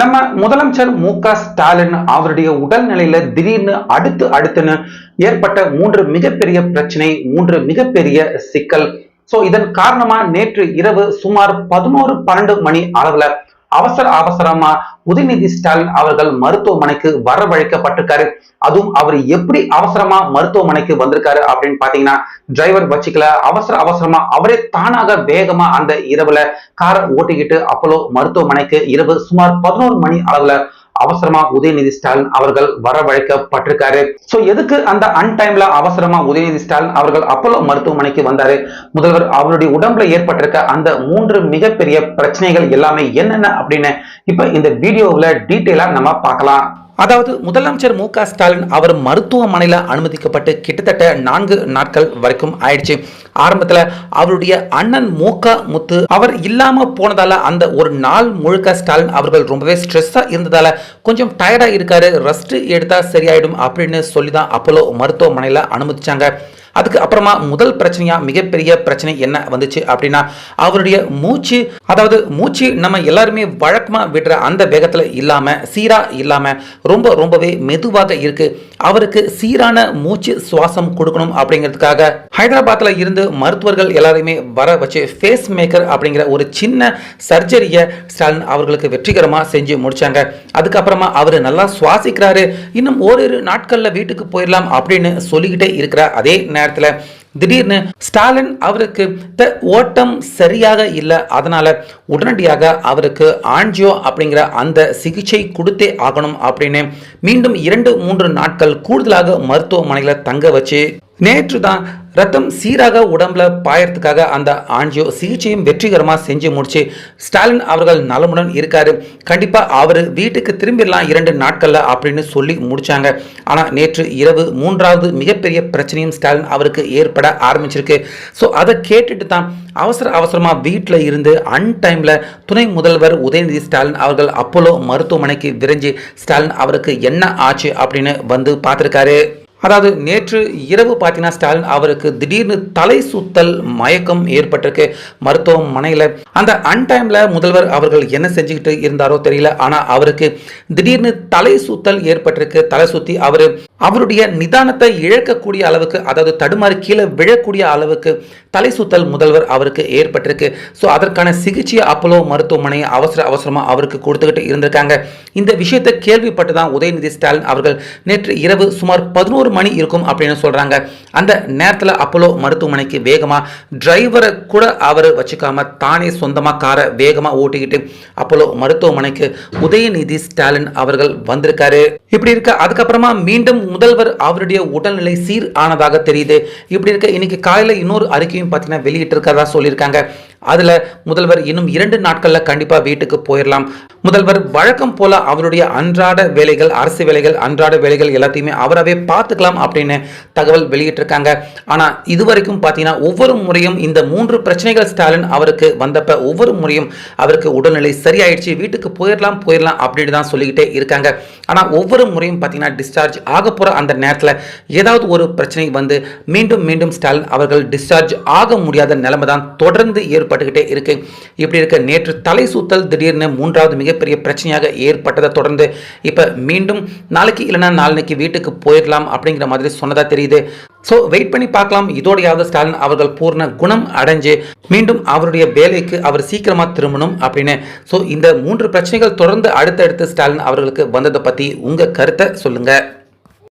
நம்ம முதலமைச்சர் மு க ஸ்டாலின் அவருடைய உடல்நிலையில திடீர்னு அடுத்து அடுத்துன்னு ஏற்பட்ட மூன்று மிகப்பெரிய பிரச்சனை மூன்று மிகப்பெரிய சிக்கல். சோ இதன் காரணமா நேற்று இரவு சுமார் பதினோரு பன்னெண்டு மணி அளவுல அவசர அவசரமா உதயநிதி ஸ்டாலின் அவர்கள் மருத்துவமனைக்கு வரவழைக்கப்பட்டிருக்காரு. அதுவும் அவர் எப்படி அவசரமா மருத்துவமனைக்கு வந்திருக்காரு அப்படின்னு பாத்தீங்கன்னா டிரைவர் வச்சுக்கல. அவசர அவசரமா அவரே தானாக வேகமா அந்த இரவுல காரை ஓட்டிக்கிட்டு அப்போலோ மருத்துவமனைக்கு இரவு சுமார் பதினோரு மணி அளவுல அவசரமா உதயநிதி ஸ்டாலின் அவர்கள் வரவழைக்கப்பட்டிருக்காரு. சோ எதுக்கு அந்த அன்டைம்ல அவசரமா உதயநிதி ஸ்டாலின் அவர்கள் அப்போலோ மருத்துவமனைக்கு வந்தாரு? முதல்வர் அவருடைய உடம்புல ஏற்பட்டிருக்க அந்த மூன்று மிகப்பெரிய பிரச்சனைகள் எல்லாமே என்னென்ன அப்படின்னு இப்ப இந்த வீடியோவில் டீட்டெயிலா நம்ம பார்க்கலாம். அதாவது முதலமைச்சர் மு க ஸ்டாலின் அவர் மருத்துவமனையில் அனுமதிக்கப்பட்டு கிட்டத்தட்ட நான்கு நாட்கள் வரைக்கும் ஆயிடுச்சு. ஆரம்பத்தில் அவருடைய அண்ணன் மூக்க முத்து அவர் இல்லாமல் போனதால அந்த ஒரு நாள் முழுக்க ஸ்டாலின் அவர்கள் ரொம்பவே ஸ்ட்ரெஸ்ஸாக இருந்ததால கொஞ்சம் டயர்டாக இருக்காரு ரெஸ்ட் எடுத்தால் சரியாயிடும் அப்படின்னு சொல்லி தான் அப்போலோ மருத்துவமனையில் அனுமதிச்சாங்க. அதுக்கு அப்புறமா முதல் பிரச்சனையா மிகப்பெரிய பிரச்சனை என்ன வந்துச்சு அப்படின்னா அவருடைய மூச்சு அதாவது மூச்சு நம்ம எல்லாருமே வழக்கமாக விடுற அந்த வேகத்தில் இல்லாம சீரா இல்லாம ரொம்ப ரொம்பவே மெதுவாக இருக்கு. அவருக்கு சீரான மூச்சு சுவாசம் கொடுக்கணும் அப்படிங்கிறதுக்காக ஹைதராபாத்தில் இருந்து மருத்துவர்கள் எல்லாருமே வர வச்சு ஃபேஸ் மேக்கர் அப்படிங்கிற ஒரு சின்ன சர்ஜரியை ஸ்டாலின் அவர்களுக்கு வெற்றிகரமாக செஞ்சு முடிச்சாங்க. அதுக்கப்புறமா அவர் நல்லா சுவாசிக்கிறாரு. இன்னும் ஓரிரு நாட்களில் வீட்டுக்கு போயிடலாம் அப்படின்னு சொல்லிக்கிட்டே இருக்கிற அதே நேரத்தில் திடீர்னு ஸ்டாலின் அவருக்கு ஓட்டம் சரியாக இல்லை அதனால உடனடியாக அவருக்கு ஆன்ஜியோ அப்படிங்கிற அந்த சிகிச்சை கொடுத்தே ஆகணும் அப்படின்னு மீண்டும் இரண்டு மூன்று நாட்கள் கூடுதலாக மருத்துவமனையில் தங்க வச்சு நேற்று தான் ரத்தம் சீராக உடம்புல பாயறதுக்காக அந்த ஆன்ஜியோ சிகிச்சையும் வெற்றிகரமாக செஞ்சு முடிச்சு ஸ்டாலின் அவர்கள் நலமுடன் இருக்காரு. கண்டிப்பாக அவர் வீட்டுக்கு திரும்பிடலாம் இரண்டு நாட்களில் அப்படின்னு சொல்லி முடிச்சாங்க. ஆனால் நேற்று இரவு மூன்றாவது மிகப்பெரிய பிரச்சனையும் ஸ்டாலின் அவருக்கு ஏற்பட ஆரம்பிச்சிருக்கு. ஸோ அதை கேட்டுட்டு தான் அவசர அவசரமாக வீட்டில் இருந்து அன்டைமில் துணை முதல்வர் உதயநிதி ஸ்டாலின் அவர்கள் அப்போலோ மருத்துவமனைக்கு விரைஞ்சு ஸ்டாலின் அவருக்கு என்ன ஆச்சு அப்படின்னு வந்து பார்த்துருக்காரு. அதாவது நேற்று இரவு பார்த்தீங்கன்னா ஸ்டாலின் அவருக்கு திடீர்னு தலை சுத்தல் மயக்கம் ஏற்பட்டிருக்கு மருத்துவமனையில். அந்த அன்டைமில் முதல்வர் அவர்கள் என்ன செஞ்சுக்கிட்டு இருந்தாரோ தெரியல. ஆனால் அவருக்கு திடீர்னு தலை சுத்தல் ஏற்பட்டிருக்கு. தலை சுற்றி அவர் அவருடைய நிதானத்தை இழக்கக்கூடிய அளவுக்கு அதாவது தடுமாறி கீழே விழக்கூடிய அளவுக்கு தலை சுத்தல் முதல்வர் அவருக்கு ஏற்பட்டிருக்கு. ஸோ அதற்கான சிகிச்சையை அப்போலோ மருத்துவமனையை அவசர அவசரமாக அவருக்கு கொடுத்துக்கிட்டு இருந்திருக்காங்க. இந்த விஷயத்தை கேள்விப்பட்டு தான் உதயநிதி ஸ்டாலின் அவர்கள் நேற்று இரவு சுமார் பதினோரு மணி இருக்கும் அப்படின்னு சொல்கிறாங்க அந்த நேரத்தில் அப்போலோ மருத்துவமனைக்கு வேகமாக டிரைவரை கூட அவர் வச்சுக்காம தானே சொந்தமாக காரை வேகமாக ஓட்டிக்கிட்டு அப்போலோ மருத்துவமனைக்கு உதயநிதி ஸ்டாலின் அவர்கள் வந்திருக்காரு. இப்படி இருக்க. அதுக்கப்புறமா மீண்டும் முதல்வர் அவருடைய உடல்நிலை சீர் ஆனதாக தெரியுது. இப்படி இருக்க இன்னைக்கு காலையில் இன்னொரு அறிக்கையும் பார்த்தீங்கன்னா வெளியிட்டிருக்கிறதா சொல்லியிருக்காங்க. அதில் முதல்வர் இன்னும் இரண்டு நாட்களில் கண்டிப்பாக வீட்டுக்கு போயிடலாம் முதல்வர் வழக்கம் போல அவருடைய அன்றாட வேலைகள் அரசு வேலைகள் அன்றாட வேலைகள் எல்லாத்தையுமே அவராகவே பார்த்துக்கலாம் அப்படின்னு தகவல் வெளியிட்டிருக்காங்க. ஆனால் இதுவரைக்கும் பார்த்தீங்கன்னா ஒவ்வொரு முறையும் இந்த மூன்று பிரச்சனைகள் ஸ்டாலின் அவருக்கு வந்தப்ப ஒவ்வொரு முறையும் அவருக்கு உடல்நிலை சரியாயிடுச்சு வீட்டுக்கு போயிடலாம் போயிடலாம் அப்படின்னு தான் சொல்லிக்கிட்டே இருக்காங்க. ஆனால் ஒவ்வொரு முறையும் பார்த்தீங்கன்னா டிஸ்சார்ஜ் ஆக போகிற அந்த நேரத்தில் ஏதாவது ஒரு பிரச்சனை வந்து மீண்டும் மீண்டும் ஸ்டாலின் அவர்கள் டிஸ்சார்ஜ் ஆக முடியாத நிலைமை தான் தொடர்ந்து ஏற்பட்டுக்கிட்டே இருக்கு. இப்படி இருக்க நேற்று தலை சுத்தல் திடீர்னு மூன்றாவது மிகப்பெரிய பிரச்சனையாக ஏற்பட்டதை தொடர்ந்து இப்போ மீண்டும் நாளைக்கு இல்லைன்னா நாளைக்கு வீட்டுக்கு போயிடலாம் அப்படிங்கிற மாதிரி சொன்னதா தெரியுது. ஸோ வெயிட் பண்ணி பார்க்கலாம். இதோடையாவது ஸ்டாலின் அவர்கள் பூர்ண குணம் அடைஞ்சு மீண்டும் அவருடைய வேலைக்கு அவர் சீக்கிரமா திரும்பணும் அப்படின்னு. ஸோ இந்த மூன்று பிரச்சனைகள் தொடர்ந்து அடுத்தடுத்து ஸ்டாலின் அவர்களுக்கு வந்ததை பற்றி உங்கள் கருத்தை சொல்லுங்கள்